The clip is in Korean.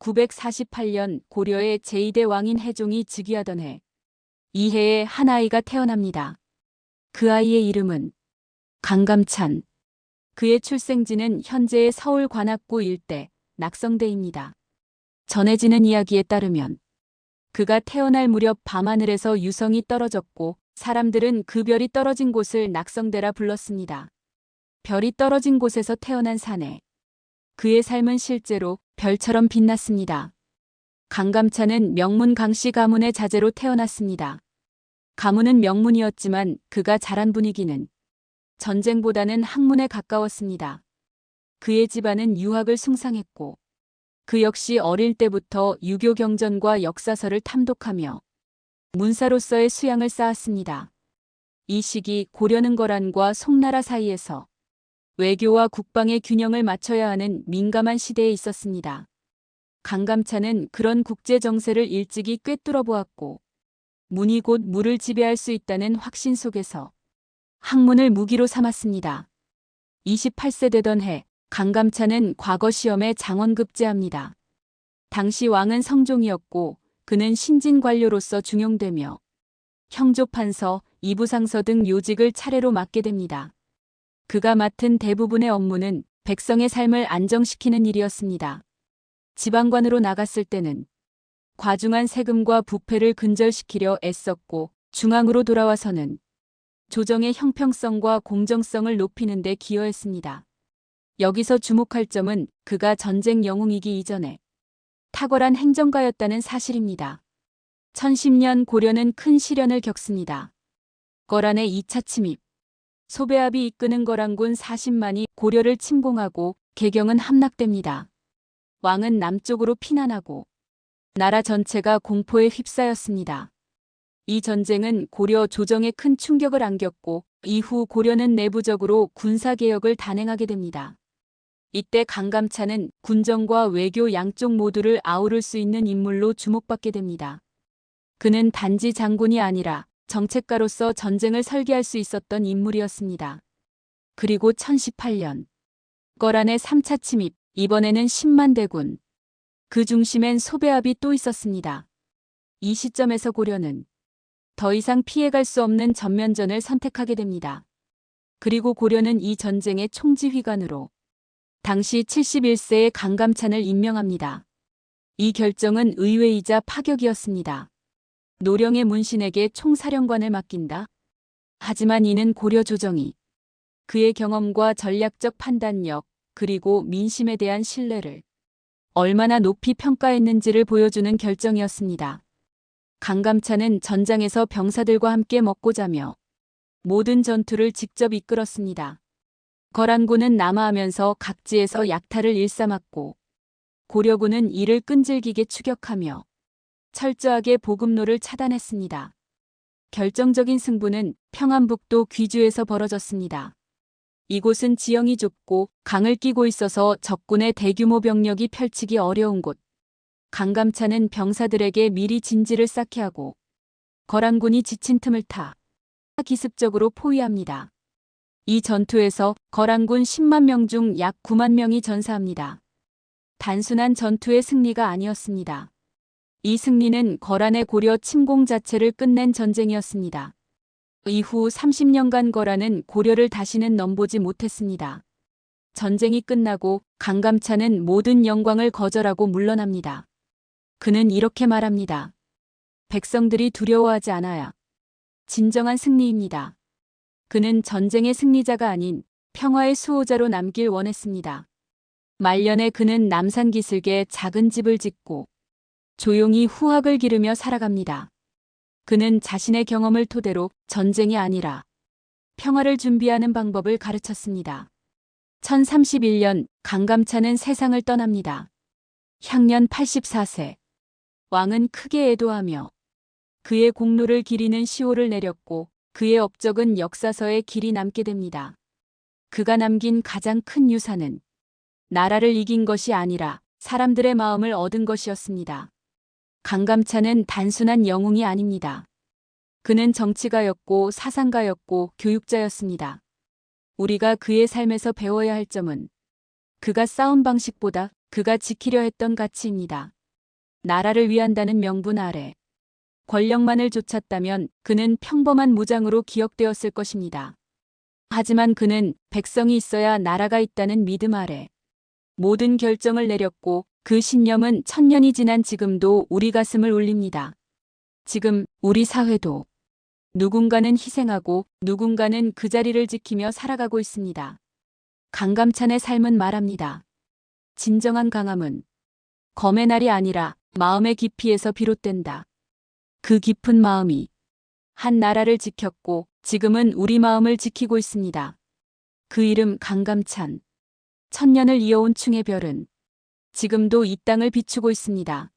948년 고려의 제2대 왕인 해종이 즉위하던 해. 이 해에 한 아이가 태어납니다. 그 아이의 이름은 강감찬. 그의 출생지는 현재의 서울 관악구 일대 낙성대입니다. 전해지는 이야기에 따르면 그가 태어날 무렵 밤하늘에서 유성이 떨어졌고 사람들은 그 별이 떨어진 곳을 낙성대라 불렀습니다. 별이 떨어진 곳에서 태어난 사내. 그의 삶은 실제로 별처럼 빛났습니다. 강감찬은 명문 강씨 가문의 자제로 태어났습니다. 가문은 명문이었지만 그가 자란 분위기는 전쟁보다는 학문에 가까웠습니다. 그의 집안은 유학을 숭상했고 그 역시 어릴 때부터 유교 경전과 역사서를 탐독하며 문사로서의 수양을 쌓았습니다. 이 시기 고려는 거란과 송나라 사이에서 외교와 국방의 균형을 맞춰야 하는 민감한 시대에 있었습니다. 강감찬은 그런 국제 정세를 일찍이 꿰뚫어 보았고 문이 곧 물을 지배할 수 있다는 확신 속에서 학문을 무기로 삼았습니다. 28세 되던 해 강감찬은 과거 시험에 장원급제합니다. 당시 왕은 성종이었고 그는 신진 관료로서 중용되며 형조판서, 이부상서 등 요직을 차례로 맡게 됩니다. 그가 맡은 대부분의 업무는 백성의 삶을 안정시키는 일이었습니다. 지방관으로 나갔을 때는 과중한 세금과 부패를 근절시키려 애썼고 중앙으로 돌아와서는 조정의 형평성과 공정성을 높이는 데 기여했습니다. 여기서 주목할 점은 그가 전쟁 영웅이기 이전에 탁월한 행정가였다는 사실입니다. 1010년 고려는 큰 시련을 겪습니다. 거란의 2차 침입. 소배압이 이끄는 거란군 40만이 고려를 침공하고 개경은 함락됩니다. 왕은 남쪽으로 피난하고 나라 전체가 공포에 휩싸였습니다. 이 전쟁은 고려 조정에 큰 충격을 안겼고 이후 고려는 내부적으로 군사개혁을 단행하게 됩니다. 이때 강감찬은 군정과 외교 양쪽 모두를 아우를 수 있는 인물로 주목받게 됩니다. 그는 단지 장군이 아니라 정책가로서 전쟁을 설계할 수 있었던 인물이었습니다. 그리고 1018년 거란의 3차 침입, 이번에는 10만 대군. 그 중심엔 소배압이 또 있었습니다. 이 시점에서 고려는 더 이상 피해갈 수 없는 전면전을 선택하게 됩니다. 그리고 고려는 이 전쟁의 총지휘관으로 당시 71세의 강감찬을 임명합니다. 이 결정은 의외이자 파격이었습니다. 노령의 문신에게 총사령관을 맡긴다. 하지만 이는 고려 조정이 그의 경험과 전략적 판단력 그리고 민심에 대한 신뢰를 얼마나 높이 평가했는지를 보여주는 결정이었습니다. 강감찬은 전장에서 병사들과 함께 먹고 자며 모든 전투를 직접 이끌었습니다. 거란군은 남하하면서 각지에서 약탈을 일삼았고 고려군은 이를 끈질기게 추격하며 철저하게 보급로를 차단했습니다. 결정적인 승부는 평안북도 귀주에서 벌어졌습니다. 이곳은 지형이 좁고 강을 끼고 있어서 적군의 대규모 병력이 펼치기 어려운 곳. 강감찬은 병사들에게 미리 진지를 쌓게 하고 거란군이 지친 틈을 타 기습적으로 포위합니다. 이 전투에서 거란군 10만 명 중 약 9만 명이 전사합니다. 단순한 전투의 승리가 아니었습니다. 이 승리는 거란의 고려 침공 자체를 끝낸 전쟁이었습니다. 이후 30년간 거란은 고려를 다시는 넘보지 못했습니다. 전쟁이 끝나고 강감찬은 모든 영광을 거절하고 물러납니다. 그는 이렇게 말합니다. 백성들이 두려워하지 않아야 진정한 승리입니다. 그는 전쟁의 승리자가 아닌 평화의 수호자로 남길 원했습니다. 말년에 그는 남산 기슭에 작은 집을 짓고 조용히 후학을 기르며 살아갑니다. 그는 자신의 경험을 토대로 전쟁이 아니라 평화를 준비하는 방법을 가르쳤습니다. 1031년 강감찬은 세상을 떠납니다. 향년 84세. 왕은 크게 애도하며 그의 공로를 기리는 시호를 내렸고 그의 업적은 역사서에 길이 남게 됩니다. 그가 남긴 가장 큰 유산은 나라를 이긴 것이 아니라 사람들의 마음을 얻은 것이었습니다. 강감찬은 단순한 영웅이 아닙니다. 그는 정치가였고 사상가였고 교육자였습니다. 우리가 그의 삶에서 배워야 할 점은 그가 싸운 방식보다 그가 지키려 했던 가치입니다. 나라를 위한다는 명분 아래 권력만을 쫓았다면 그는 평범한 무장으로 기억되었을 것입니다. 하지만 그는 백성이 있어야 나라가 있다는 믿음 아래 모든 결정을 내렸고 그 신념은 천년이 지난 지금도 우리 가슴을 울립니다. 지금 우리 사회도 누군가는 희생하고 누군가는 그 자리를 지키며 살아가고 있습니다. 강감찬의 삶은 말합니다. 진정한 강함은 검의 날이 아니라 마음의 깊이에서 비롯된다. 그 깊은 마음이 한 나라를 지켰고 지금은 우리 마음을 지키고 있습니다. 그 이름 강감찬. 천년을 이어온 충의 별은 지금도 이 땅을 비추고 있습니다.